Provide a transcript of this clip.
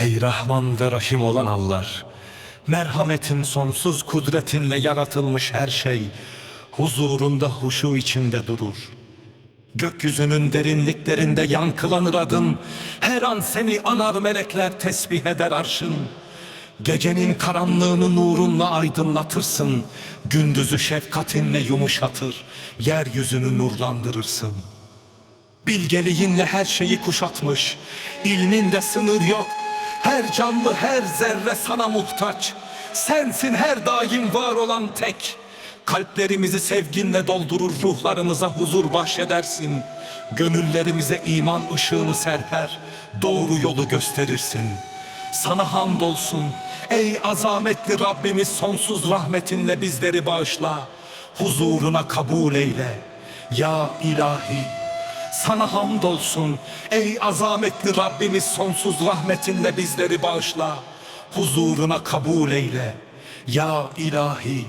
Ey Rahman ve Rahim olan Allah! Merhametin sonsuz kudretinle yaratılmış her şey huzurunda huşu içinde durur. Gökyüzünün derinliklerinde yankılanır adın, her an seni anar melekler tesbih eder arşın. Gecenin karanlığını nurunla aydınlatırsın, gündüzü şefkatinle yumuşatır, yeryüzünü nurlandırırsın. Bilgeliğinle her şeyi kuşatmış, ilminde sınır yok. Her canlı, her zerre sana muhtaç. Sensin her daim var olan tek. Kalplerimizi sevginle doldurur, ruhlarımıza huzur bahşedersin. Gönüllerimize iman ışığını serper, doğru yolu gösterirsin. Sana hamdolsun, ey azametli Rabbimiz sonsuz rahmetinle bizleri bağışla. Huzuruna kabul eyle, ya ilahi. Sana hamdolsun ey azametli Rabbimiz sonsuz rahmetinle bizleri bağışla. Huzuruna kabul eyle ya ilahi.